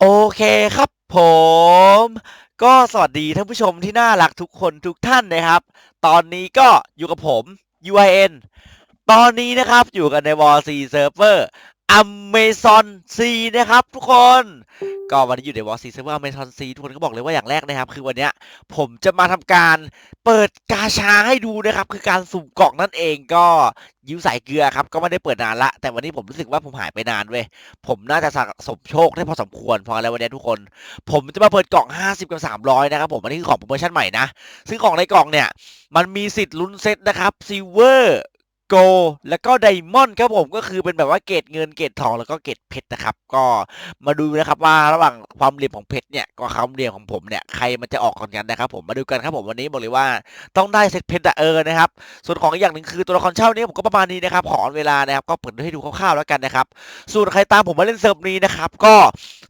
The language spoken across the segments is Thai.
โอเคครับผม ก็สวัสดีท่านผู้ชมที่น่ารักทุกคนทุกท่านนะครับ ตอนนี้ก็อยู่กับผม UIN ตอนนี้นะครับอยู่กันใน War C Server Amazon C นะครับทุกคน ก็วันนี้อยู่ใน War C Server Amazon C ทุกคนก็บอกเลยว่าอย่างแรกนะครับ คือวันนี้ผมจะมาทำการเปิดกาชาให้ดูนะครับ คือการสุ่มกล่องนั่นเองก็ยิ้วสายเกลือครับ ก็ไม่ได้เปิดนานละ แต่วันนี้ผมรู้สึกว่าผมหายไปนานเว้ยผมน่าจะสะสมโชคได้พอสมควรพอแล้ววันนี้ทุกคน ผมจะมาเปิดกล่อง 50 กับ 300 นะครับผมอันนี้คือของโปรโมชั่นใหม่นะซึ่งของในกล่องเนี่ยมันมีสิทธิ์ลุ้นเซตนะครับซิลเวอร์ โกแล้วก็ไดมอนด์ครับผมก็คือเป็นแบบว่าเกรดเงินเกรดทองแล้วก็เกรดเพชรนะครับ ก็มาดูนะครับว่าระหว่างความเหลี่ยมของเพชรเนี่ยกับความเหลี่ยมของผมเนี่ยใครมันจะออกก่อนกันนะครับ ผมมาดูกันครับผมวันนี้บอกเลยว่าต้องได้เซตเพชรเออนะครับ ส่วนของอีกอย่างหนึ่งคือตัวละครเช่านี้ผมก็ประมาณนี้นะครับขอเวลานะครับก็เปิดให้ดูคร่าวๆแล้วกันนะครับ ส่วนใครตามผมมาเล่นเซิร์ฟนี้นะครับก็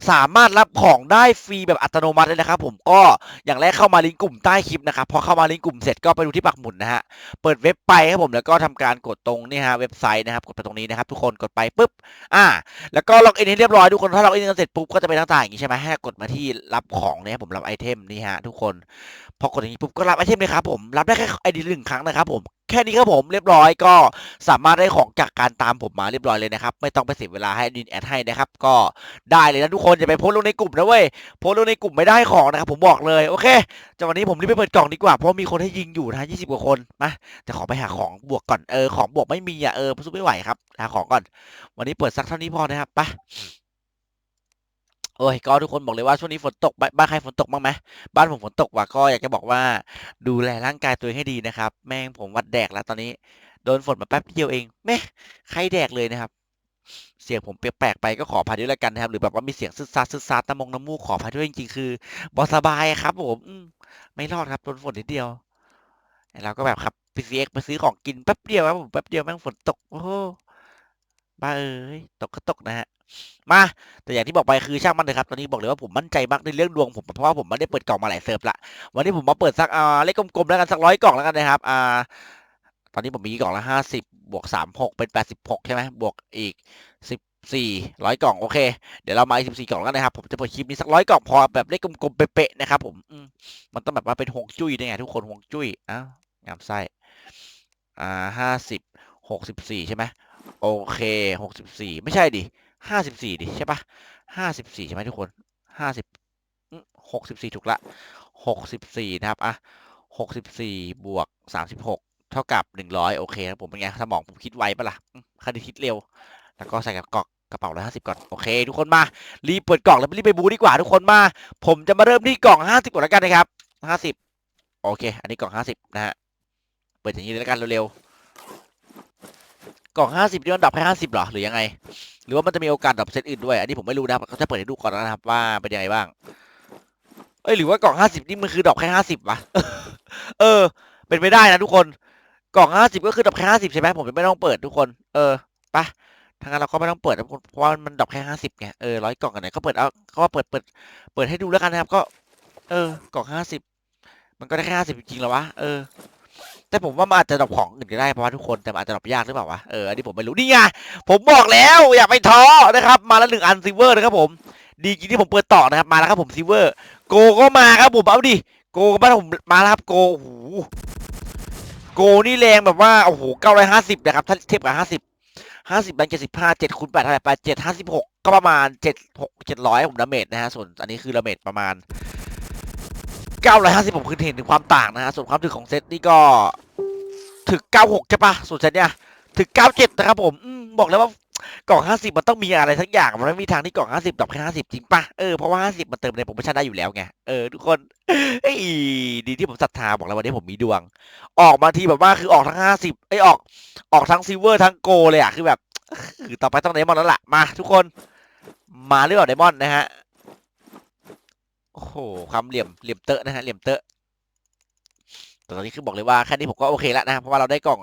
สามารถรับของได้ฟรีแบบอัตโนมัติเลยนะครับ ผมก็อย่างแรกเข้ามาลิงก์กลุ่มใต้คลิปนะครับพอเข้ามาลิงก์กลุ่มเสร็จก็ไปดูที่ปักหมุดนะฮะเปิดเว็บไปครับผมแล้วก็ทำการกดตรงนี่ฮะเว็บไซต์นะครับ กดไปตรงนี้นะครับ ทุกคนกดไปปุ๊บอ่า แล้วก็ล็อกอินให้เรียบร้อยทุกคนถ้าล็อกอินกันเสร็จปุ๊บก็จะเป็นต่างๆอย่างนี้ใช่ไหมให้กดมาที่รับของเนี่ยผมรับไอเทมนี่ฮะทุกคนพอกดอย่างนี้ปุ๊บก็รับไอเทมเลยครับผมรับได้แค่ไอดีหนึ่งครั้งนะครับผม แค่นี้ครับผมเรียบร้อยก็สามารถได้ของจากการตามผมมาเรียบร้อยเลยนะครับ ไม่ต้องไปเสียเวลาให้ดินแอดให้นะครับ ก็ได้เลยนะทุกคนอย่าไปโพสต์ลงในกลุ่มนะเว้ยโพสต์ลงในกลุ่มไม่ได้ของนะครับผมบอกเลยโอเคจากวันนี้ผมรีบไปเปิดกล่องดีกว่าเพราะมีคนให้ยิงอยู่นะยี่สิบกว่าคนมาแต่ขอไปหาของบวกก่อนเออของบวกไม่มีอะเออสู้ไม่ไหวครับหาของก่อน วันนี้เปิดสักเท่านี้พอนะครับไป โอ้ยก็ทุกคนบอกเลยว่าช่วงนี้ฝนตกบ้านบ้านใครฝนตกบ้างไหมบ้านผมฝนตกว่ะก็อยากจะบอกว่าดูแลร่างกายตัวเองให้ดีนะครับ แม่งผมวัดแดกแล้วตอนนี้ โดนฝนมาแป๊บเดียวเองแม่ใครแดกเลยนะครับ เสียงผมแปลกๆไปก็ขออภัยด้วยแล้วกันนะครับ หรือแบบว่ามีเสียงซึดซาดซึดซาดตะมงน้ำมูกขออภัยด้วยจริงๆคือบอสบายครับผมมไม่รอดครับโดนฝนนิดเดียวเราก็แบบขับ PCX ไปซื้อของกินแป๊บเดียวครับผมแป๊บเดียวแม่งฝนตกโอ้ บ้าเอ้ยตกก็ตกนะฮะมาแต่อย่างที่บอกไปคือช่างมันเลยครับตอนนี้บอกเลยว่าผมมั่นใจมากในเรื่องดวงผมเพราะว่าผมไม่ได้เปิดกล่องมาหลายเซิร์ฟละวันนี้ผมมาเปิดสักอ่าเลขกลมๆแล้วกันสักร้อยกล่องแล้วกันนะครับอ่าตอนนี้ผมมีกล่องละห้าสิบบวกสามหกเป็นแปดสิบหกใช่ไหมบวกอีกสิบสี่ร้อยกล่องโอเค เดี๋ยวเรามาอีกสิบสี่กล่องแล้วนะครับผมจะเปิดคลิปนี้สักร้อยกล่องพอแบบเลขกลมๆเป๊ะๆนะครับผมมันต้องแบบว่าเป็นฮวงจุ้ยได้ไงทุกคนฮวงจุ้ยอ้าวงามไส้อ่าห้าสิบหกสิบสี่ใช่ไหม โอเคหกสิบสี่ไม่ใช่ดิห้าสิบสี่ดิใช่ปะห้าสิบสี่ใช่ไหมทุกคนห้าสิบหกสิบสี่ถูกละหกสิบสี่นะครับอะหกสิบสี่บวกสามสิบหกเท่ากับหนึ่งร้อยโอเคครับผมเป็นไงสมองผมคิดไวปะล่ะคณิตคิดเร็ว แล้วก็ใส่กับกล่องกระเป๋าร้อยห้าสิบก่อนโอเค ทุกคนมา รีบเปิดกล่องแล้วรีบไปบูดีกว่าทุกคนมา ผมจะมาเริ่มที่กล่องห้าสิบก่อนแล้วกันนะครับห้าสิบโอเค อันนี้กล่องห้าสิบนะฮะเปิดอย่างนี้แล้วกันเร็วๆ กล่องห้าสิบนี่มันดับแค่ห้าสิบหรอ หรือยังไง หรือว่ามันจะมีโอกาสดรอปเซตอื่นด้วย อันนี้ผมไม่รู้นะครับเขาจะเปิดให้ดูก่อนนะครับว่าเป็นยังไงบ้าง เอ้ยหรือว่ากล่องห้าสิบนี่มันคือดรอปแค่ห้าสิบวะ เออ เป็นไปได้นะทุกคน กล่องห้าสิบก็คือดรอปแค่ห้าสิบใช่ไหมผมไม่ต้องเปิดทุกคน เออไปทางนั้นเราก็ไม่ต้องเปิดนเพราะว่ามันดรอปแค่ห้าสิบไง เออร้อยกล่องกันไหนก็เปิดเอาก็เปิดเปิด เปิดให้ดูแล้วกันนะครับ ก็ เออ กล่องห้าสิบ มันก็ได้แค่ห้าสิบจริงๆแล้ววะ เออ แต่ผมว่ามันอาจจะดรอปของอื่นก็ได้เพราะว่าทุกคนแต่มันอาจจะดรอปยากหรือเปล่าวะเอออันนี้ผมไม่รู้นี่ไงผมบอกแล้วอย่าไปท้อนะครับมาแล้วหนึ่งอันซิเวอร์นะครับผมดีจริงที่ผมเปิดต่อนะครับมาแล้วครับผมซิเวอร์ โกก็มาครับผมเอาดิโกก็มาผมมาแล้วครับโกโอ้โหโกนี่แรงแบบว่าโอ้โหเก้าร้อยห้าสิบนะครับถ้าเทียบกับห้าสิบห้าสิบแบงค์เจ็ดสิบห้าเจ็ดคูณแปดเท่าไหร่แปดเจ็ดห้าสิบหกก็ประมาณเจ็ดหกเจ็ดร้อยผมดาเมจนะฮะส่วนอันนี้คือดาเมจประมาณ เก้าร้อยห้าสิบผมคือเห็นถึงความต่างนะฮะ ส่วนความถึกของเซตนี่ก็ถึงเก้าหกใช่ปะส่วนเซตเนี่ยถึงเก้าเจ็ดนะครับผมอมบอกแล้วว่ากล่องห้าสิบมันต้องมีอะไรทั้งอย่าง มันไม่มีทางที่กล่องห้าสิบดอปแค่ห้าสิบจริงปะเออ เพราะว่าห้าสิบมันเติมในโปรโมชั่นได้อยู่แล้วไง เออ ทุกคนเอ้ยดีที่ผมศรัทธาบอกแล้ววันนี้ผมมีดวง ออกมาทีแบบว่าคือออกทั้งห้าสิบไอยออกออกทั้งซิลเวอร์ทั้งโกเลยอะคือแบบคือต่อไปต้องไดมอนด์แล้วล่ะ มา ทุกคนมาเรื่องไดมอนด์นะฮะ โอ้โห ความเหลี่ยม เหลี่ยมเตอะนะฮะ เหลี่ยมเตอะแต่ตอนนี้คือบอกเลยว่าแค่นี้ผมก็โอเคแล้วนะเพราะว่าเราได้กล่อง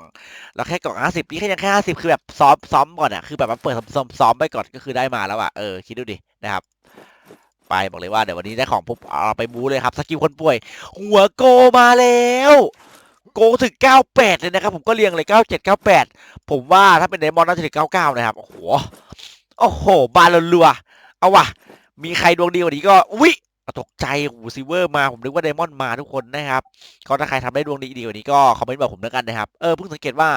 เราแค่กล่องห้าสิบนี่แค่ยังแค่ห้าสิบคือแบบซ้อมซ้อมก่อนอะคือแบบว่าเปิดซ้อมซ้อมไปก่อนก็คือได้มาแล้วอะเออคิดดูดินะครับ ไปบอกเลยว่าเดี๋ยววันนี้ได้ของปุ๊บเอาไปบูเลยครับสกิลคนป่วย หัวโกมาแล้ว โกถึงเก้าแปดเลยนะครับผมก็เรียงเลยเก้าเจ็ดเก้าแปดผมว่าถ้าเป็นเดมอนน่าจะถึงเก้าเก้านะครับโอ้โหโอ้โห บาลรัวเอาว่ะมีใครดวงดีกว่านี้ก็อุ๊ย ตกใจโอ้โหซิเวอร์มา ผมนึกว่าไดมอนด์มาทุกคนนะครับ ก็ถ้าใครทำได้ดวงดีดีกว่านี้ก็คอมเมนต์บอกผมแล้วกันนะครับ เออเพิ่งสังเกตว่า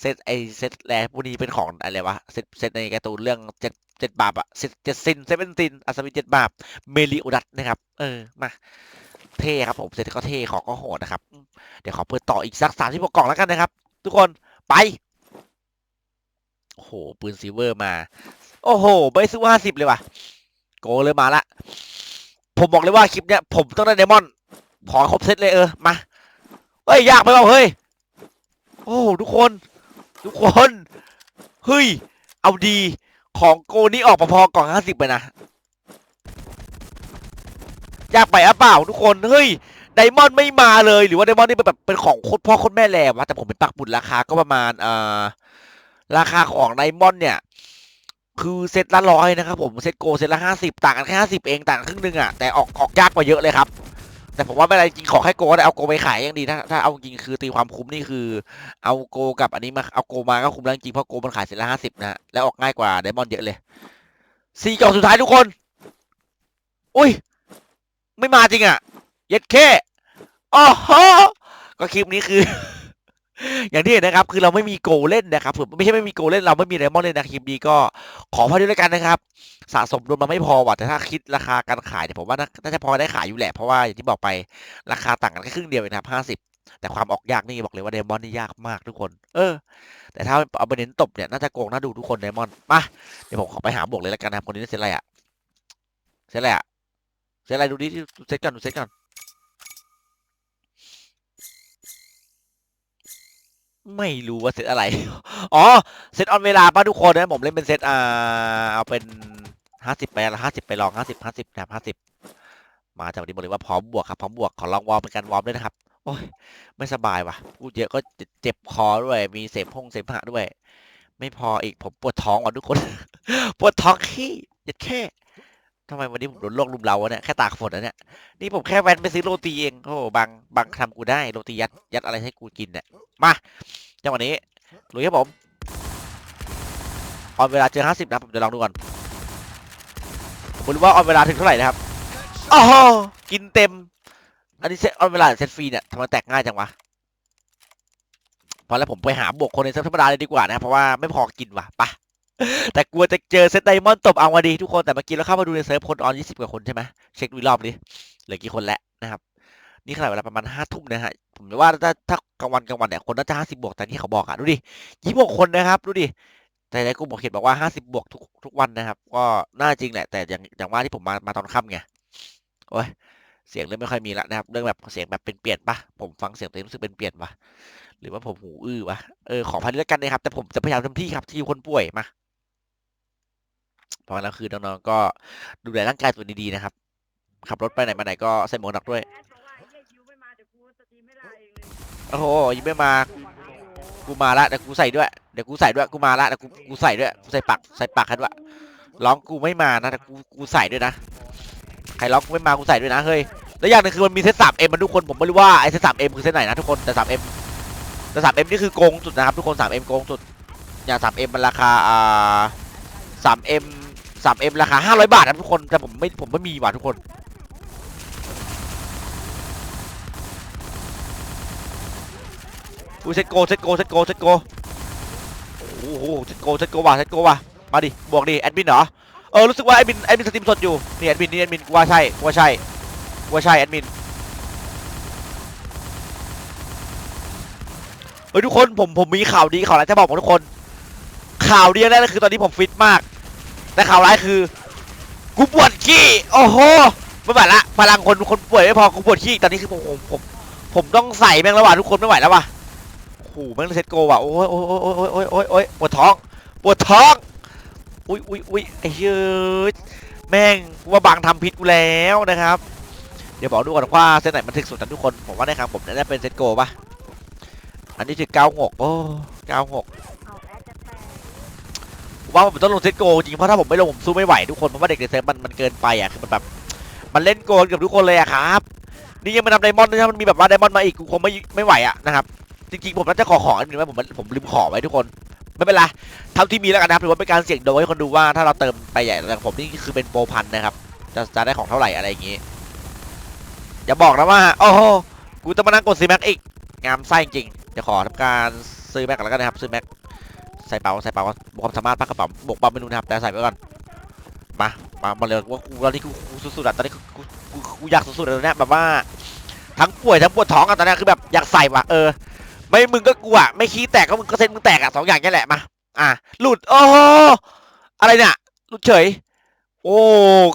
เซตไอเซตแรพวกนี้เป็นของอะไรวะ เซตเซตในการ์ตูนเรื่องเจ็ดเจ็ดบาปอะเซตเจ็ดซินเซเว่นซินอัศวินเจ็ดบาปเมลิโอดัตนะครับ เออมาเท่ครับผมเซตก็เท่ของก็โหดนะครับ เดี๋ยวขอเปิดต่ออีกสักสามที่กกล่องแล้วกันนะครับ ทุกคนไปโอ้โหปืนซิเวอร์มา โอ้โหใบซื้อห้าสิบเลยว่ะ โกเลยมาละ ผมบอกเลยว่าคลิปเนี้ยผมต้องได้ไดมอนด์ขอครบเซตเลยเออมาเฮ้ยยากไปเปล่าเฮ้ยโอ้ทุกคน ทุกคนเฮ้ยเอาดีของโกนี่ออกมาพอกล่องห้าสิบไปนะยากไปอะเปล่าทุกคนเฮ้ยไดมอนด์ไม่มาเลยหรือว่าไดมอนด์นี่เป็นแบบเป็นของโคตรพ่อโคตรแม่แรงวะแต่ผมเป็นปักบุญราคาก็ประมาณเอ่อราคาของไดมอนด์เนี่ย คือเซตละร้อยนะครับผมเซตโกเซตละห้าสิบต่างกันแค่ห้าสิบเองต่างครึ่งหนึงอะแต่ออกออกยากกว่าเยอะเลยครับ แต่ผมว่าไม่เป็นไรจริงขอแค่โกได้เอาโกไปขายยังดีถ้าถ้าเอาจริงคือตีความคุ้มนี่คือ เอาโกกับอันนี้มาเอาโกมาก็คุ้มแล้วจริงเพราะโกมันขายเซตละห้าสิบนะแล้วออกง่ายกว่าไดมอนด์เยอะเลยสี่กล่องสุดท้ายทุกคนอุ้ย ไม่มาจริงอะ เย็ดแค่อ๋อฮะก็คลิปนี้คือ อย่างที่เห็นนะครับ คือเราไม่มีโกเล่นนะครับผมไม่ใช่ไม่มีโกเล่นเราไม่มีไดมอนด์เล่นนะคลิปนี้ก็ขอพอด้วยแล้วกันนะครับ สะสมรวมมาไม่พอว่ะแต่ถ้าคิดราคาการขายเนี่ยผมว่าน่าจะพอได้ขายอยู่แหละเพราะว่าอย่างที่บอกไปราคาต่างกันแค่ครึ่งเดียวเองนะครับห้าสิบแต่ความออกยากนี่บอกเลยว่าไดมอนด์นี่ยากมากทุกคน เออ แต่ถ้าเอาไปเน้นตบเนี่ยน่าจะโกงน่าดูทุกคนไดมอนด์มาเดี๋ยวผมขอไปหาบวกเลยแล้วกันนะครับคนนี้เซ็ตอะไรอะเซ็ตอะไรอะเซ็ตอะไรดูดิเซ็ตก่อนดูเซ็ตก่อน ไม่รู้ว่าเซตอะไร อ๋อ เซตออนเวลาป่ะทุกคนนะผมเล่นเป็นเซตอ่าเอาเป็นห้าสิบไปละห้าสิบไปลองห้าสิบห้าสิบนะครับห้าสิบมาจากนี้บอกเลยว่าพร้อมบวกครับพร้อมบวกขอลองวอร์มเป็นการวอร์มด้วยนะครับ โอ้ยไม่สบายว่ะพูดเยอะก็เจ็บคอด้วย มีเสพพงเสมหะด้วย ไม่พออีกผมปวดท้องอะทุกคน ปวดท้องขี้ยัดแค่ ทำไมวันนี้ผมโดนโรคลุมเราวะเนี่ยแค่ตากฝนนะเนี่ยนี่ผมแค่แวนไปซื้อโรตีเองโอ้โหบางบางทำกูได้โรตียัดยัดอะไรให้กูกินเนี่ยมาจังหวะนี้ลุยครับผมออนเวลาเจอห้าสิบนะผมจะลองดูก่อนผมรู้ว่าออนเวลาถึงเท่าไหร่นะครับโอ้โหกินเต็ม อันนี้เซตออนเวลาเซตฟรีเนี่ยทำไมแตกง่ายจังวะพอแล้วผมไปหาบวกคนในเซิร์ฟธรรมดาเลยดีกว่านะเพราะว่าไม่พอกินว่ะไปะ แต่กลัวจะเจอเซตไดมอนด์ตบเอามาดีทุกคนแต่เมื่อกี้เราเข้ามาดูในเซิร์ฟคนออนยี่สิบกว่าคนใช่ไหมเช็คดูรอบดิเหลือกี่คนแล้วนะครับ นี่ขนาดเวลาประมาณห้าทุ่มนะฮะ ผมว่าถ้าถ้ากลางวันกลางวันเนี่ยคนน่าจะห้าสิบบวกแต่ที่เขาบอกอะดูดิยี่สิบคนนะครับ ดูดิ แต่ในกลุ่มบอกเขียนบอกว่าห้าสิบบวกทุกทุกวันนะครับ ก็น่าจริงแหละ แต่อย่างอย่างว่าที่ผมมามาตอนค่ำไง โอ้ยเสียงเริ่มไม่ค่อยมีละนะครับ เรื่องแบบเสียงแบบเป็นเปลี่ยนปะผมฟังเสียงตัวเองรู้สึกเป็นเปลี่ยนปะหรือว่าผมหูอื้อวะ เออขอพันด้วยกันนะครับ แต่ผมจะพยายามเต็มที่ครับที่คนป่วยมา เพราะฉะนั้นคือน้องๆก็ดูแลร่างกายตัวดีๆนะครับ ขับรถไปไหนมาไหนก็ใส่หมวกกักด้วย โอ้โหยังไม่มา กูมาละเดี๋ยวกูใส่ด้วย เดี๋ยวกูใส่ด้วย กูมาละเดี๋ยวกูกูใส่ด้วย กูใส่ปัก ใส่ปักให้ด้วย ร้องกูไม่มานะแต่กูกูใส่ด้วยนะ ใครร้องกูไม่มา กูใส่ด้วยนะ เฮ้ย แล้วอย่างหนึงคือมันมีเซตสามเอ็มมันทุกคน ผมไม่รู้ว่าไอ้เซตสามเอ็มคือเซตไหนนะทุกคน แต่สามเอ็มแต่สามเอ็มนี่คือโกงสุดนะครับทุกคนสามเอ็มโกงสุด อย่างสามเอ็มมันราคาอ่า สามเอ็มสามเอ็มราคาห้าร้อยบาทนะทุกคนแต่ผมไม่ผมไม่มีว่ะทุกคน อุ้ยเซตโกเซตโกเซตโกเซตโกโอ้โหเซตโกเซตโกว่ะเซตโกว่ะมาดิบวกดิแอดมินเหรอเออรู้สึกว่าแอดมินแอดมินสตรีมสดอยู่นี่แอดมินนี่แอดมินว่าใช่ว่าใช่ว่าใช่แอดมินเฮ้ยทุกคนผมผมมีข่าวดีข่าวร้ายจะบอกผมทุกคน ข่าวดีแรกก็คือตอนนี้ผมฟิตมาก แต่ข่าวร้ายคือ กูปวดขี้ โอ้โหไม่ไหวละพลังคนคนป่วยไม่พอกูปวดขี้ตอนนี้คือผมผมผมผมต้องใส่แม่งแล้วว่ะทุกคนไม่ไหวแล้วว่ะโอ้โหแม่งเซตโกว่ะโอ้ยโอ้ยโอ้ยโอ้ยโอ้ยโอ้ยโอ้ยปวดท้องปวดท้องอุ้ยอุ้ยอุ้ยไอ้เฮ้ยแม่งว่าบางทำพิษกูแล้วนะครับ เดี๋ยวบอกดูก่อนว่าเซตไหนมันถึกสุดกันทุกคนผมว่าในครั้งผมน่าจะเป็นเซตโกป่ะอันนี้ถึงเก้าหกโอ้เก้าหก เอาแอดจะแตก ว่าผมต้องลงเซตโกจริงเพราะถ้าผมไม่ลงผมสู้ไม่ไหวทุกคนเพราะว่าเด็กในเซตมันมันเกินไปอะคือมันแบบมันเล่นโกนเกับทุกคนเลยอะครับ นี่ยังไม่ทำไดมอนด์นะมันมีแบบว่าไดมอนด์มาอีกกูคงไม่ไม่ไหวอะนะครับจริงๆผมน่าจะขอของอันนึงไว้ผมผมลืมขอไว้ทุกคนไม่เป็นไรท่าที่มีแล้วกันนะครับถือว่าเป็นการเสี่ยงโดยให้คนดูว่าถ้าเราเติมไปใหญ่อย่ผมนี่คือเป็นโปรพันนะครับจะจะได้ของเท่าไหร่อะไรอย่างงี้อย่าบอกนะว่าโอ้โหกูต้องมานั่งกดซื้อแม็กอีกงามไส้จริงๆเดี๋ยวขอทำการซื้อแม็กอนแล้วกันนะครับซื้อแม็ก ใส่เป๋าใส่เป๋าบวกความสามารถพักกระเป๋าบวกปั๊มไม่รู้นะครับแต่ใส่ไว้ก่อนมามามาเลยว่ากูตอนนี้กูกูสุดๆอะตอนนี้กูกูกูอยากสุดๆเลยนี่ยแบบว่า ทั้งป่วยทั้งปวดท้องอะตอนนี้คือแบบอยากใส่ว่ะเออ ไม่มึงก็กูอะไม่ขี้แตกก็มึงก็เซ็นมึงแตกอะสองอย่างนี่แหละมาอะหลุดโอ้อะไรเนี่ยหลุดเฉย โอ้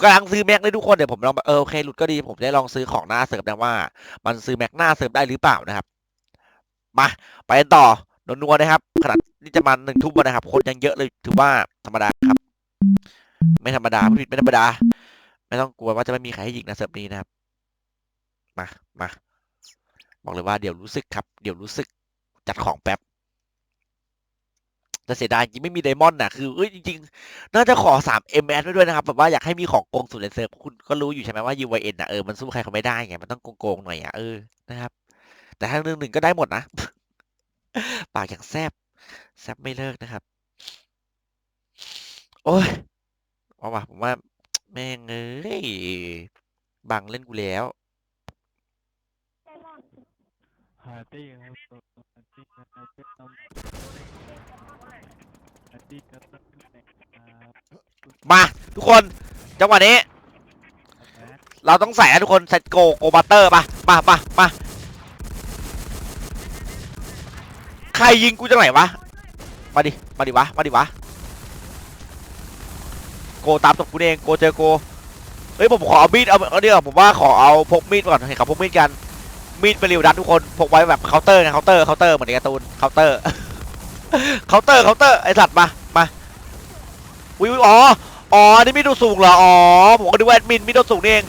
กำลังซื้อแม็กเลยทุกคนเดี๋ยวผมลองเออโอเคหลุดก็ดีผมได้ลองซื้อของหน้าเสริมนะว่า มันซื้อแม็กหน้าเสริมได้หรือเปล่านะครับ มาไปต่อ นัวๆนะครับ ขนาดนี่จะมาหนึ่งทุ่มนะครับ คนยังเยอะเลยถือว่าธรรมดาครับ ไม่ธรรมดาผู้ผิดไม่ธรรมดา ไม่ต้องกลัวว่าจะไม่มีใครให้ยิงนะเสิร์ฟนี้นะครับ มามาบอกเลยว่าเดี๋ยวรู้สึกครับ เดี๋ยวรู้สึกจัดของแป๊บแต่เสียดายจริงไม่มีไดมอนด์นะคือเอ้ยจริงๆ น่าจะขอสามเอ็มแอดไว้ด้วยนะครับแบบว่าอยากให้มีของโกงสุดในเซิร์ฟคุณก็รู้อยู่ใช่ไหมว่า UYN อะเออมันสู้ใครเขาไม่ได้ไงมันต้องโกงๆหน่อยอะเออนะครับ แต่ถ้าหนึ่งหนึ่งก็ได้หมดนะ ปากอย่างแซบแซบไม่เลิกนะครับ โอ้ยเอาว่ะผมว่า แม่งเอ้ยบังเล่นกูแล้วปาตี้ครับปาตี้ครับปาตี้ครับปาตี้ครับมา ทุกคน จังหวะนี้ เราต้องใส่นะทุกคนเซตโกโกบัตเตอร์ปะมามามา ใครยิงกูจังไหนวะ มาดิ มาดิวะ มาดิวะ โกตามตบกูเอง โกเจอโก เฮ้ยผมขอเอามีดเอาเอาเดี๋ยวผมว่าขอเอาพกมีดก่อนเห็นเขาพกมีดกัน มีดเป็นริวดันทุกคนพกไว้แบบเคาน์เตอร์ไงเคาน์เตอร์เคาน์เตอร์เหมือนในการ์ตูนเคาน์เตอร์เคาน์เตอร์เคาน์เตอร์ไอสัตว์มา มาอุ้ยอุ๊ยอ๋อ อ๋อ นี่มีดดดสูงเหรอ อ๋อ ผมก็ดูว่าแอดมินมีดดดสูงนี่เอง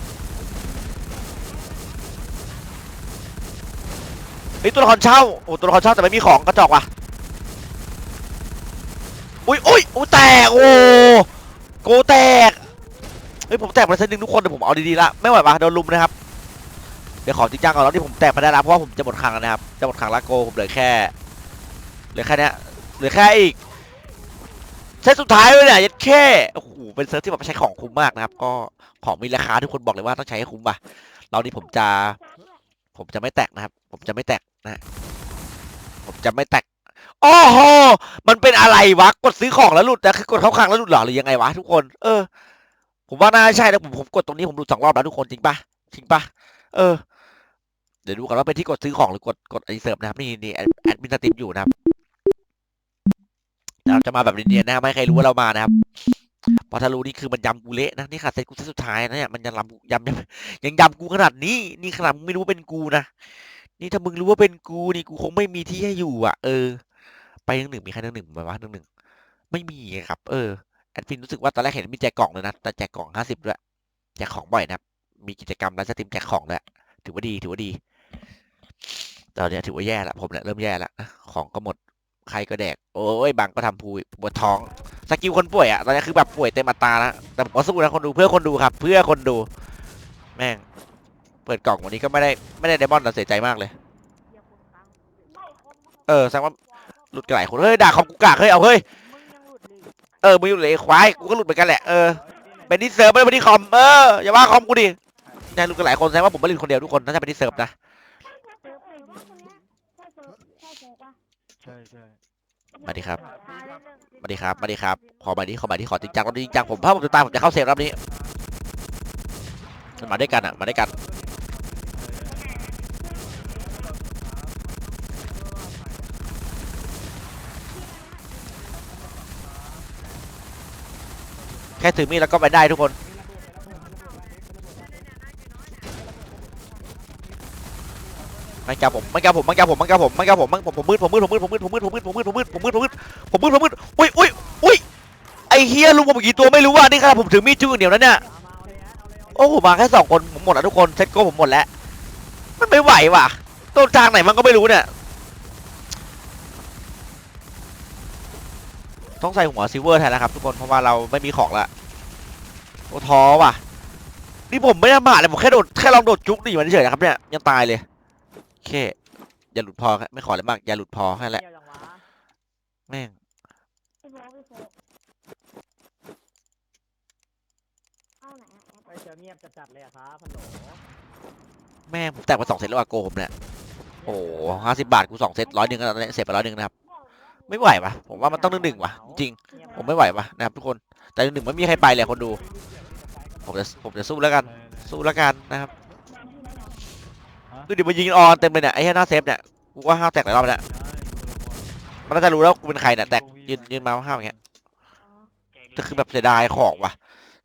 ฮ้ยตัวละครเช่าโอ้ตัวละครเช่าแต่ไม่มีของกระจอกว่ะอุ้ยอุ้ยอุ้ยแตกโอ้โกแตกเฮ้ยผมแตกไปเส้นหนึ่งทุกคนเดี๋ยวผมเอาดีๆละไม่ไหวปะโดนลุมนะครับเดี๋ยวขอจริงจังก่อนแล้วที่ผมแตกไปได้ล้วเพราะว่าผมจะหมดครั้งแล้วนะครับจะหมดครั้งละโกผมเหลือแค่เหลือแค่นี้เหลือแค่อีกเซตสุดท้ายเลยเนี่ยยัดแค่โอ้โหเป็นเซิร์ฟที่แบบใช้ของคุ้มมากนะครับ ก็ของมีราคาทุกคนบอกเลยว่าต้องใช้ให้คุ้มป่ะเรานี่ผมจะ ผมจะไม่แตกนะครับ ผมจะไม่แตก นะผมจะไม่แตกโอ้โหมันเป็นอะไรวะกดซื้อของแล้วหลุดนะคือกดเข้าคลังแล้วหลุดหรอหรือยังไงวะทุกคน เออ ผมว่าน่าใช่แล้วผมผมกดตรงนี้ผมดูสองรอบแล้วทุกคนจริงปะจริงปะเออ เดี๋ยวดูกันว่าเป็นที่กดซื้อของหรือกดกดไอเสิร์ฟนะครับนี่นี่แอดมินสตรีมอยู่นะครับเราจะมาแบบเนียนๆนะไม่ใครรู้ว่าเรามานะครับพอถ้ารู้นี่คือมันยำกูเละนะนี่ขาดเซตกูเซตสุดท้ายนะเนี่ยมันยังยำยำยังยังยำกูขนาดนี้ นี่ขนาดไม่รู้เป็นกูนะ นี่ถ้ามึงรู้ว่าเป็นกูนี่กูคงไม่มีที่ให้อยู่อะ เออ ไปหนึ่งหนึ่งมีใครหนึ่งหนึ่งไหมวะหนึ่งหนึ่งไม่มีครับ เออแอดฟินรู้สึกว่าตอนแรกเห็นมีแจกกล่องเลยนะแต่แจกกล่องห้าสิบด้วยแจกของบ่อยนะครับมีกิจกรรมไลฟ์สตรีมแจกของด้วยถือว่าดีถือว่าดีตอนเนี้ยถือว่าแย่ละผมเนี่ยเริ่มแย่ละนะของก็หมดใครก็แดก โอ้ยบางก็ทำพูปวดท้องสกิลคนป่วยอะตอนนี้คือแบบป่วยเต็มตาแล้วแต่ผมก็สู้นะคนดูเพื่อคนดูครับ เพื่อคนดู แม่ง เปิดกล่องวันนี้ก็ไม่ได้ไม่ได้ไดมอนด์แต่เสียใจมากเลย เออแสดงว่าหลุดกันหลายคนเฮ้ยด่าคอมกูกากเฮ้ยเอาเฮ้ยเออมึงอยู่เลยควายกูก็หลุดเหมือนกันแหละเออเป็นที่เซิร์ฟไม่ได้เป็นที่คอมเอออย่าว่าคอมกูดินายหลุดกันหลายคนแสดงว่าผมไม่หลุดคนเดียวทุกคนน่าจะเป็นที่เซิร์ฟนะใช่ใช่สวัสดีครับสวัสดีครับสวัสดีครับขอมาที่ขอมาที่ขอจริงจังรอบนี้จริงจังผมถ้าผมจะตายผมจะเข้าเซฟรอบนี้มันมาด้วยกันอะมาด้วยกัน ค่ถือมีดแล้วก็ไปได้ทุกคนไม่กล้าผมไม่กล้าผมไม่กล้าผมไม่กล้าผมไม่กล้าผมไม่ผมผมมืดผมมืดผมมืดผมมืดผมมืดผมมืดผมมืดผมมืดผมมืดผมมืดผมมืดผมมืดอุ้ยอุ้ยอุ้ยไอเฮียลุงผมกี่ตัวไม่รู้ว่านี่ขนาดผมถือมีดชื่อเดียวนะเนี่ยโอ้โหมาแค่สองคนผมหมดแล้วทุกคนเซ็ตโก้ผมหมดแล้วมันไม่ไหวว่ะต้นทางไหนมันก็ไม่รู้เนี่ย ต้องใส่หัวซิลเวอร์แทนนะครับทุกคนเพราะว่าเราไม่มีของละโอ้ท้อว่ะ นี่ผมไม่ได้มาเลยผมแค่โดดแค่ลองโดดจุกหนีมันเฉยๆนะครับเนี่ยยังตายเลยโอเคอย่าหลุดพอครับไม่ขออะไรมากอย่าหลุดพอแค่นั้นแหละแม่งไปไม่เจอเงียบจัดๆเลยอะครับพันโหลแม่งผมแตกมาสองเซตแล้วอะโกผมเนี่ยโอ้ห้าสิบาทกูสองเซตร้อยหนึ่งแล้วเนี่ยเสร็จไปร้อยหนึ่งนะครับ ไม่ไหวปะผมว่ามันต้องหนึ่งหนึ่งว่ะจริงๆผมไม่ไหวปะนะครับทุกคนแต่หนึ่งหนึ่งไม่มีใครไปเลยคนดู ผมจะผมจะสู้แล้วกันสู้แล้วกันนะครับดูดิมันยิงออนเต็มเลยเนี่ยไอ้แค่หน้าเซฟเนี่ยกูว่าห้าวแตกหลายรอบแล้วมันน่าจะรู้แล้วกูเป็นใครเนี่ยแตกยืนยืนมาห้าวอย่างเงี้ยแต่คือแบบเสียดายของว่ะ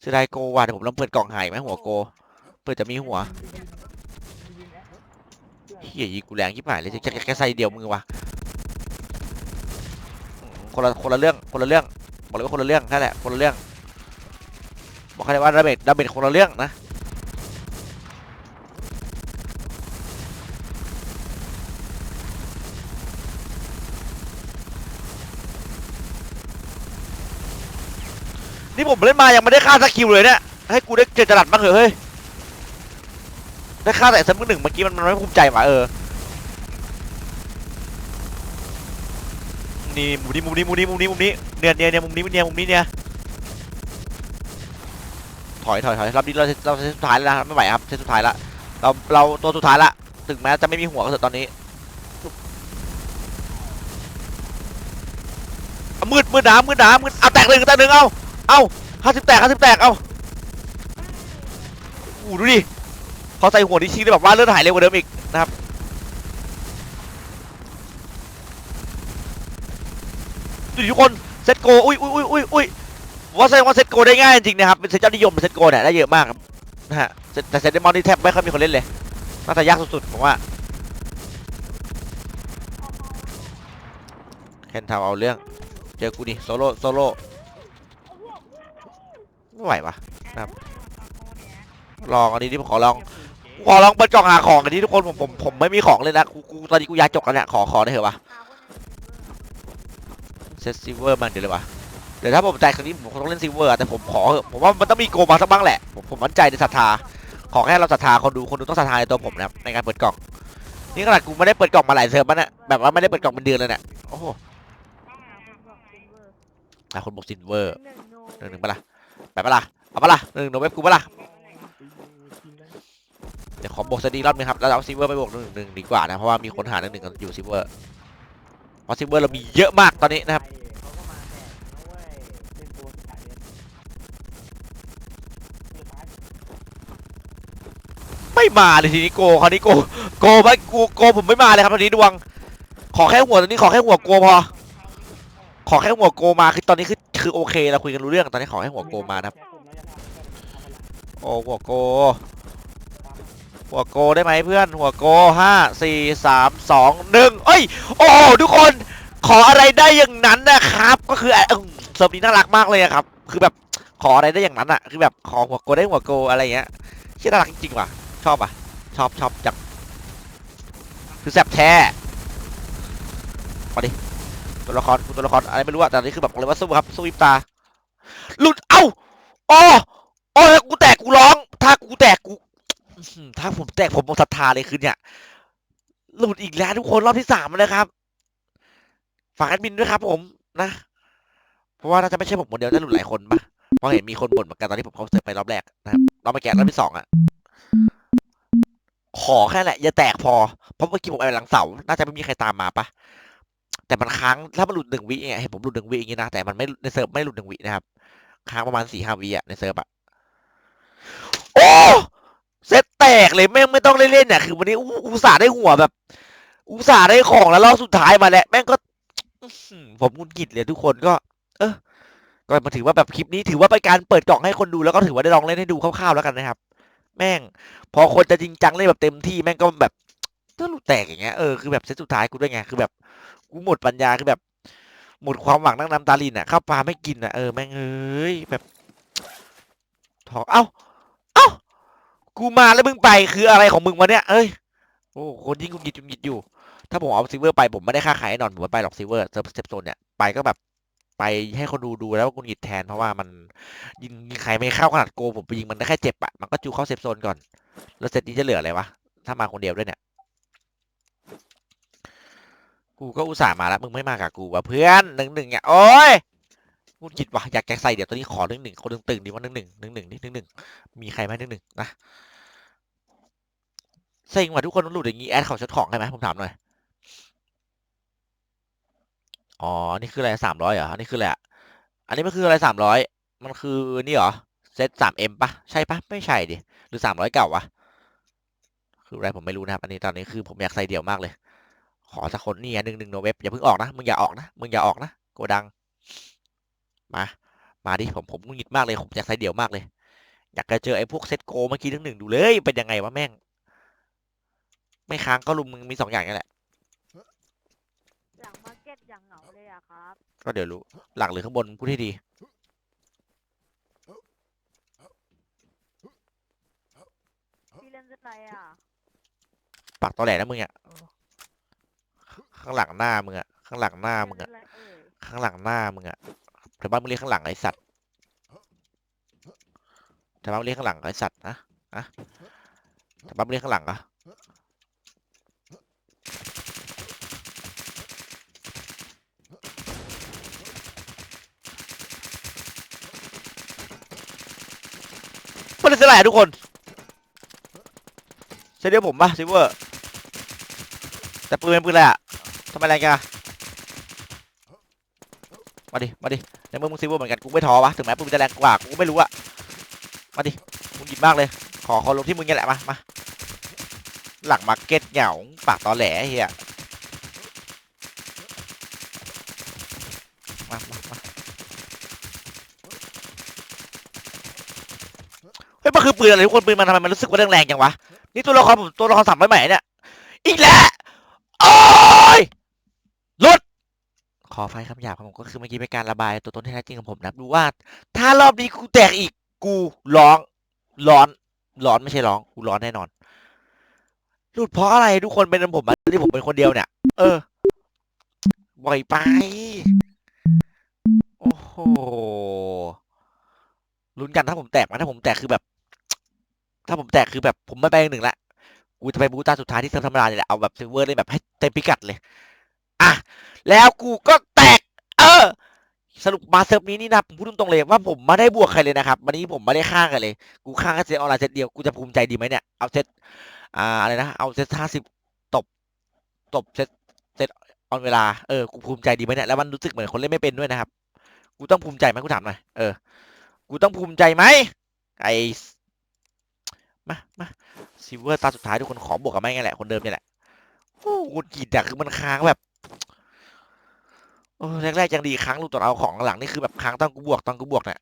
เสียดายโกว่ะเดี๋ยวผมลองเปิดกล่องหายไหมหัวโก เปิดจะมีหัวเฮียยิงกูแรงยิบหายเลยจะแค่ใส่เดียวมือว่ะอืม คนละคนละเรื่องคนละเรื่องบอกเลยว่าคนละเรื่องแค่แหละคนละเรื่องบอกแค่ว่าดาเมจดาเมจคนละเรื่องนะนี่ผมเล่นมายังไม่ได้ฆ่าสักคิวเลยเนี่ยให้กูได้เจอจรัดบ้างเหรอเฮ้ยได้ฆ่าแต่เซมหนึ่งเมื่อกี้มันมันไม่ภูมิใจว่ะเออ นี่มุมนี้มุมนี้มุมนี้มุมนี้มุมนี้เนี่ยเนี่ยเนี่ยมุมนี้เนี่ยมุมนี้เนี่ยถอยถอยถอยรอบนี้เราเราเซตสุดท้ายแล้วนะครับไม่ไหวครับเซตสุดท้ายละเราเราตัวสุดท้ายละถึงแม้จะไม่มีหัวก็เถอะตอนนี้มืดมืดหนามืดหนามืดเอาแตกหนึ่งแตกหนึ่งเอาเอาห้าสิบแตกห้าสิบแตกเอาโอ้โหดูดิพอใส่หัวนี่ชิงได้แบบว่าเลือดหายเร็วกว่าเดิมอีกนะครับ ดูดิทุกคนเซตโกอุ้ยอุ้ยอุ้ยอุ้ยอุ้ยว่าแสดงว่าเซตโกได้ง่ายจริงนะครับเป็นเซตยอดนิยมเป็นเซตโกเนี่ยได้เยอะมากครับนะฮะแต่เซตเดมอนนี่แทบไม่ค่อยมีคนเล่นเลยน่าจะยากสุดๆผมว่าแคนทาวเอาเรื่องเจอกูดิโซโล่โซโล่ไม่ไหวปะนะครับลองอันนี้ที่ผมขอลองขอลองเปิดกล่องหาของกันนี้ทุกคนผมผมผมไม่มีของเลยนะกูกูตอนนี้กูยาจกกันเนี่ยขอขอได้เหรอวะ ตซิเวอร์มันเดี๋ยวเลยวะเดี๋ยวถ้าผมแตกครั้งนี้ผมคงต้องเล่นซิเวอร์แต่ผมขอผมว่ามันต้องมีโกมาสักบ้างแหละ ผมผมมั่นใจในศรัทธา ขอแค่เราศรัทธาคนดูคนดูต้องศรัทธาในตัวผมนะครับในการเปิดกล่อง นี่ขนาดกูไม่ได้เปิดกล่องมาหลายเซิร์ฟแล้วนี่ยแบบว่าไม่ได้เปิดกล่องเป็นเดือนเลยเนี่ยโอ้โหอะคนบอกซิลเวอร์หนึ่งหนึ่งปะล่ะไปปะล่ะเอาปะล่ะหนึ่งหนึ่งเว็บกูปะล่ะเดี๋ยวขอบวกสตีรอบนึงครับแล้วเอาซิเวอร์ไปบวกหนึ่งหนึ่งดีกว่านะเพราะว่ามีคนหาหนึ่งหนึ่งกันอยู่ซิเวอร์เพราะซิเวอร์เรามีเยอะมากตอนนี้นะครับ ไม่มาเลยทีนี้โกคราวนี้โกโกไม่กูโกผมไม่มาเลยครับตอนนี้ดวง ขอแค่หัวตอนนี้ขอแค่หัวโกพอ ขอแค่หัวโกมาคือตอนนี้คือคือโอเคเราคุยกันรู้เรื่องตอนนี้ขอให้หัวโกมานะครับ โอ้หัวโก หัวโกได้ไหมเพื่อนหัวโกห้าสี่สามสองหนึ่งเอ้ยโอ้โหทุกคนขออะไรได้อย่างนั้นนะครับ ก็คืออะอืมเซิร์ฟนี้น่ารักมากเลยครับ คือแบบขออะไรได้อย่างนั้นอะคือแบบขอหัวโกได้หัวโกอะไรเงี้ยเชื่อน่ารักจริงๆว่ะ ชอบอะ ชอบชอบจังคือแซ่บแท้มาดิตัวละครตัวละครอะไรไม่รู้อะแต่นี่คือแบบเลยว่าสู้ครับสู้ยิบตา หลุดเอ้าอ๋ออ๋อถ้ากูแตกกูร้อง ถ้ากูแตกกูถ้าผมแตกผมหมดศรัทธาเลยคืนเนี่ยหลุดอีกแล้วทุกคนรอบที่สามแล้วครับ ฝากแอดมินด้วยครับ ผมนะ เพราะว่าน่าจะไม่ใช่ผมคนเดียวน่าหลุดหลายคนปะเพราะเห็นมีคนบ่นเหมือนกันตอนที่ผมเข้าเสร์ฟไปรอบแรกนะครับรอบไปแกะรอบที่สองอะ ขอแค่แหละ อย่าแตกพอ เพราะเมื่อกี้ผมไปหลังเสา น่าจะไม่มีใครตามมาปะแต่มันค้าง ถ้ามันหลุดหนึ่งวิเนี่ยเห็นผมหลุดหนึ่งวิอย่างงี้นะ แต่มันไม่ในเซิร์ฟไม่หลุดหนึ่งวินะครับ ค้างประมาณสี่ห้าวิอะในเซิร์ฟอะโอ้เซตแตกเลยแม่งไม่ต้องเล่นๆเนี่ยคือวันนี้อุตส่าห์ได้หัวแบบ อุตส่าห์ได้ของแล้วรอบสุดท้ายมาแล้วแม่งก็ผมงุนกิดเลยทุกคนก็ เออก็มาถือว่าแบบคลิปนี้ถือว่าเป็นการเปิดกล่องให้คนดูแล้วก็ถือว่าได้ลองเล่นให้ดูคร่าวๆแล้วกันนะครับ แม่ง พอคนจะจริงจังเล่นแบบเต็มที่แม่งก็แบบก็หลุดแตกอย่างเงี้ยเออคือแบบเซตสุดท้ายกูด้วยไงคือแบบกูหมดปัญญาคือแบบ หมดความหวังนั่งน้ำตาลินอะข้าวปลาไม่กินอะเออแม่งเอ้ยแบบถอเอ้าเอ้ากูมาแล้วมึงไปคืออะไรของมึงวะเนี่ยเอ้ยโอ้คนยิ่งกูกิดจุงกิดอยู่ ถ้าผมเอาซิเวอร์ไปผมไม่ได้ค่าขายแน่นอนผมไม่ไปหรอกซิเวอร์เซิร์ฟเซฟโซนเนี่ยไปก็แบบ ไปให้คนดูดูแล้วก็กุนกิดแทนเพราะว่ามันยิงยิงใครไม่เข้าขนาดโกผมไปยิงมันได้แค่เจ็บอะมันก็จูเข้าเซฟโซนก่อน แล้วเซตนี้จะเหลืออะไรวะถ้ามาคนเดียวด้วยเนี่ยกูก็อุตส่าห์มาแล้วมึงไม่มากับกูว่ะเพื่อนหนึ่งหนึ่งเนี่ยโอ้ยกูคิดว่าอยากแกใส่เดี๋ยวตอนนี้ขอหนึ่งหนึ่งคนหนึ่งตึงดีว่าหนึ่งหนึ่งหนึ่งหนึ่งนิดหนึ่งหนึ่งมีใครไหมหนึ่งหนึ่งนะเซ็งว่ะทุกคนหลุดอย่างงี้แอดของชุดของใช่ไหมผมถามหน่อย อ๋อ นี่คืออะไรสามร้อยเหรออันนี้คืออะไรอะอันนี้มันคืออะไรสามร้อยมันคือนี่เหรอ เซตสามเอ็มปะใช่ปะไม่ใช่ดิ หรือสามร้อยเก่าวะ คืออะไรผมไม่รู้นะครับ อันนี้ตอนนี้คือผมอยากใส่เดี่ยวมากเลย ขอสักคนนี่หนึ่งหนึ่งโนเว็บอย่าเพิ่งออกนะ มึงอย่าออกนะ มึงอย่าออกนะ โกดัง มา มาดิ ผมผมงุดหงิดมากเลย ผมอยากใส่เดี่ยวมากเลย อยากจะเจอไอ้พวกเซตโกเมื่อกี้ทั้งหนึ่งดูเลย เป็นยังไงวะแม่ง ไม่ค้างก็ลุมมึงมีสองอย่างนี่แหละ หลังมาร์เก็ต อย่างเหงาเลยอะครับก็เดี๋ยวรู้หลังหรือข้างบนพูดให้ดีพี่เล่นเส้นอะไรอะปากตอแหลนะมึงอะข้างหลังหน้ามึงอะข้างหลังหน้ามึงเล่อะนอะไรเอ่ยข้างหลังหน้ามึงอะแต่บ้านมึงเรียกข้างหลังไอ้สัตว์แต่บ้านมึงเรียกข้างหลังไอ้สัตว์นะอะแต่บ้านมึงเรียกข้างหลังเหรอะ มันเป็นอะไรอะทุกคนเซเดียวผมปะซิเวอร์แต่ปืนเป็นปืนอะไรอะทำไมอะไรกันอะมาดิมาดิในเมื่อมึงซิเวอร์เหมือนกันกูไม่ท้อวะถึงแม้ปืนจะแรงกว่ากูไม่รู้อะมาดิมึงหยิบมากเลย ขอขอลงที่มึงนี่แหละมามาหลังมาร์เก็ตเหงาปากตอแหลเฮียมามามาเฮ้ย มัน คือปืนอะไรทุกคนปืนมันทำไมมันรู้สึกว่าแรงๆจังวะนี่ตัวละครผมตัวละครสามร้อยใหม่เนี่ยอีกแล้วโอ้ยลดขอไฟคำหยาบของผมก็คือเมื่อกี้เป็นการระบายตัวตนที่แท้จริงของผมนะดูว่า ถ้ารอบนี้กูแตกอีกกูร้องร้อน ร้อนไม่ใช่ร้องกูร้อนแน่นอนหลุดเพราะอะไรทุกคนเป็นผมอะที่ผมเป็นคนเดียวเนี่ย เออบ่อยไป โอ้โหลุ้นกันถ้าผมแตกมาถ้าผมแตกคือแบบ ถ้าผมแตกคือแบบผมไม่ไปหนึ่งละกูจะไปบูตาสุดท้ายที่เซิร์ฟธรรมดาเนี่ยแหละเอาแบบเซิลเวอร์เลยแบบให้เต็มพิกัดเลย อะ แล้วกูก็แตก เออ สรุปมาเซิร์ฟนี้นี่นะผมพูดตรงๆเลยว่าผมไม่ได้บวกใครเลยนะครับ วันนี้ผมไม่ได้ฆ่ากันเลย กูฆ่าแค่เซตออนไลน์เซตเดียว กูจะภูมิใจดีไหมเนี่ย เอาเซต อ่า อะไรนะ เอาเซตห้าสิบตบ ตบเซต เซตออนเวลา เออ กูภูมิใจดีไหมเนี่ย แล้วมันรู้สึกเหมือนคนเล่นไม่เป็นด้วยนะครับ กูต้องภูมิใจไหมกูถามหน่อย เออ กูต้องภูมิใจไหมไอ มามาซิเวอร์ตาสุดท้ายทุกคนขอบวกกับไม่งแหละ คนเดิมนี่แหละโอ้โหกีดอะคือมันค้างแบบโอ้แรกๆยังดีค้างรูปตอนเอาของหลังนี่คือแบบค้างตอนกูบวกตอนกูบวกเนี่ย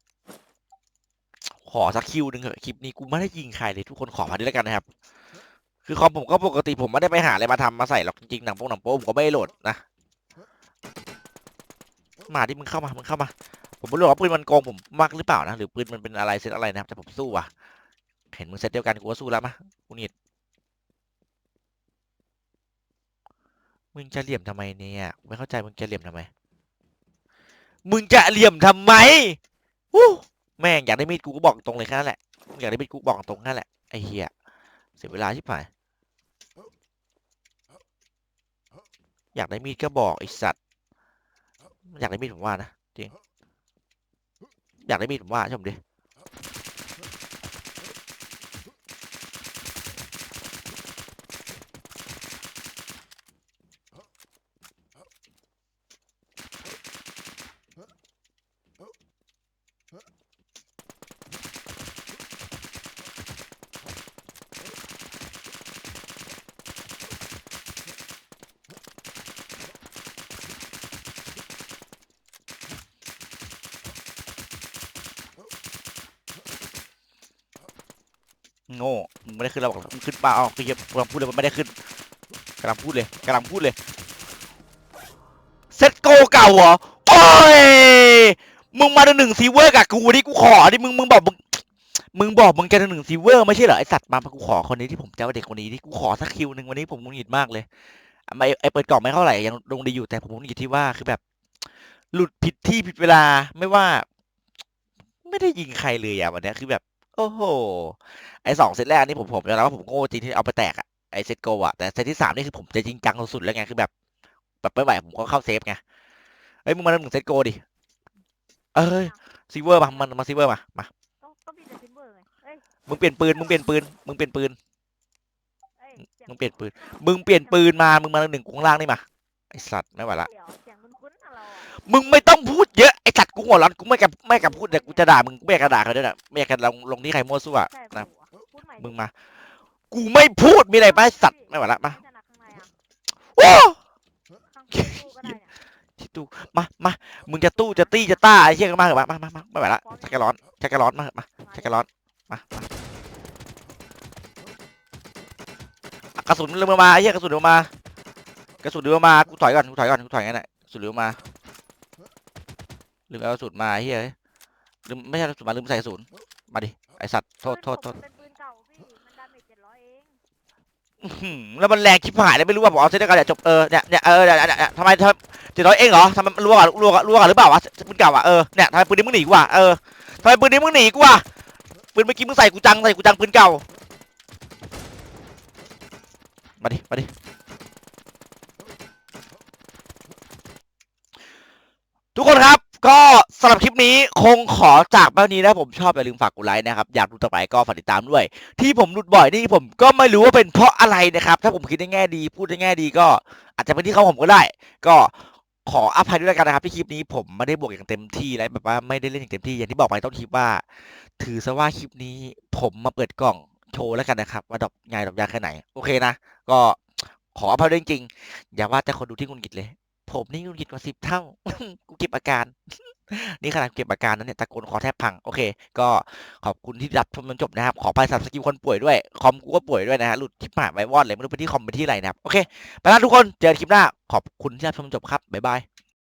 ขอสักคิวหนึ่งเถอะคลิปนี้กูไม่ได้ยิงใครเลยทุกคนขอมาด้วยแล้วกันนะครับ คือคอมผมก็ปกติผมไม่ได้ไปหาอะไรมาทำมาใส่หรอกจริงๆหนังโป๊หนังโป๊ผมก็ไม่ได้โหลดนะมาดิมึงเข้ามามึงเข้ามา ผมไม่รู้ว่าปืนมันโกงผมมากหรือเปล่านะหรือปืนมันเป็นอะไรเซตอะไรนะครับแต่ผมสู้ว่ะ เห็นมึงเซตเดียวกันกูก็สู้แล้วมะกูนิดมึงจะเหลี่ยมทำไมเนี่ยไม่เข้าใจมึงจะเหลี่ยมทำไม มึงจะเหลี่ยมทำไมวู้แม่งอยากได้มีดกูก็บอกตรงเลยแค่นั้นแหละอยากได้มีดกูบอกตรงแค่นั้นแหละไอ้เหี้ยเสียเวลาชิบหายอยากได้มีดก็บอกไอ้สัตว์อยากได้มีดผมว่านะจริงอยากได้มีดผมว่าชมดิ โง่มึงไม่ได้ ขึ้นป่าเอาเหี้ยกำลังพูดเลยมันไม่ได้ขึ้นกำลังพูดเลยกำลังพูดเลยเซตโกเก่าเหรอโอ้ยมึงมาหนึ่งซีเวอร์กับกูดิกูขอดิมึงมึงบอกมึงมึงบอกมึงจะหนึ่งซีเวอร์ไม่ใช่เหรอไอสัตว์มากูขอคนนี้ที่ผมเจะเอาเด็กคนนี้ที่กูขอสักคิวหนึ่งวันนี้ผมงุนหงิดมากเลยไอไอเปิดกล่องไม่เท่าไหร่ยังลงดีอยู่แต่ผมงุนหงิดที่ว่าคือแบบ หลุดผิดที่ผิดเวลาไม่ว่า ไม่ได้ยิงใครเลยอะวันนี้คือแบบ โอ้โห ไอสองเซตแรกนี่ผมผมยอมรับว่าผมโง่จริงที่เอาไปแตกอะไอเซตโกอะแต่เซตที่สามนี่คือผมจะจริงจังสุดๆแล้วไงคือแบบ แบบไม่ไหวผมก็เข้าเซฟไงเฮ้ยมึงมาหนึ่งเซตโกดิเอ้ยซิเวอร์มามันมาซิเวอร์มามาก็ก็มีแต่ซิมเบอร์ไงเอ้ยมึงเปลี่ยนปืนมึงเปลี่ยนปืนมึงเปลี่ยนปืนเอ้ยสียมึงเปลี่ยนปืนมึงเปลี่ยนปืนมามึงมาหนึ่งกูข้างล่างนี่มาไอสัตว์ไม่ไหวละเดี๋ยว มึงไม่ต้องพูดเยอะไอสัตว์กูหัวร้อนกูไม่กับไม่กับพูดแต่กูจะด่ามึงกูไม่อยากจะด่าเขาด้วยนะไม่อยากจะลงลงที่ใครมั่วซั่วใช่นะปู่อะพูดใหม่ดิมึงมา กูไม่พูดมีอะไรไหมสัตว์ไม่ไหวละมาไม่ถนัดข้างในอะโอ้ข้างตู้ก็ได้เนี่ยที่ตู้มามามึงจะตู้จะตี้จะต้าไอ้เชี่ยก็มาเถอะมามามามาไม่ไหวละชักกระร้อนชักกระร้อนมามามาชักกระร้อนมามาอะกระสุนเรือมาไอ้เชี่ยกระสุนเรือมากระสุนเรือมากูถอยก่อนกูถอยก่อนกูถอยงั้นแหละกระสุนเรือมา ลืมเอากระสุนมาไอ้เฮียลืมไม่ใช่กระสุนมาลืมใส่กระสุนมาดิไอสัตว์โทษโทษโทษปืนผมเป็นปืนเก่าพี่มันดาเมจเจ็ดร้อยเองอื้อหือแล้วมันแรงชิบหายเลยไม่รู้ว่าบอกเอาเส้นเดียวกันเนี่ยจบเออเนี่ยเนี่ยเออเนี่ยเนี่ยเนี่ยทำไมทำเจ็ดร้อยเองเหรอทำไมมันรัวกว่ารัวกว่ารัวกว่าหรือเปล่าวะปืนเก่าอะเออเนี่ยทำไมปืนนี้มึงหนีกูอะเออทำไมปืนนี้มึงหนีกูอะปืนเมื่อกี้มึงใส่กูจังใส่กูจังปืนเก่ามาดิมาดิทุกคนครับก็สำห รับคลิปนี้คงขอจากแบบนี้นะผมชอบอย่าลืมฝากกดไลค์นะครับ อยากดูต่อไปก็ฝากติดตามด้วย ที่ผมหลุดบ่อยนี่ผมก็ไม่รู้ว่าเป็นเพราะอะไรนะครับ ถ้าผมคิดในแง่ดีพูดในแง่ดีก็ อาจจะเป็นที่เขาผมก็ได้ ก็ขออภัยด้วยแล้วกันนะครับที่คลิปนี้ผมไม่ได้บวกอย่างเต็มที่และแบบว่าไม่ได้เล่นอย่างเต็มที่อย่างที่บอกไปต้นคลิปว่า ถือซะว่าคลิปนี้ ผมมาเปิดกล่องโชว์แล้วกันนะครับ ว่าดอกใหญ่ดอกยาแค่ไหนโอเคนะก็ขออภัยด้วยจริงๆอย่าว่าแต่คนดูที่งุนกิดเลย ผมนี่งุนกิดกว่าสิบเท่ากูเก็บอาการ นี่ขนาดเก็บอาการนั้นเนี่ยตะโกนขอแทบพัง โอเค ก็ขอบคุณที่รับชมจนจบนะครับ ขอไปสับสกิลคนป่วยด้วย คอมกูก็ป่วยด้วยนะฮะ หลุดคลิปหายไว้วอดเลย ไม่รู้ไปที่คอมไปที่ไหนนะครับ โอเค ไปแล้วทุกคน เจอกันคลิปหน้า ขอบคุณที่รับชมจนจบครับ บ๊ายบาย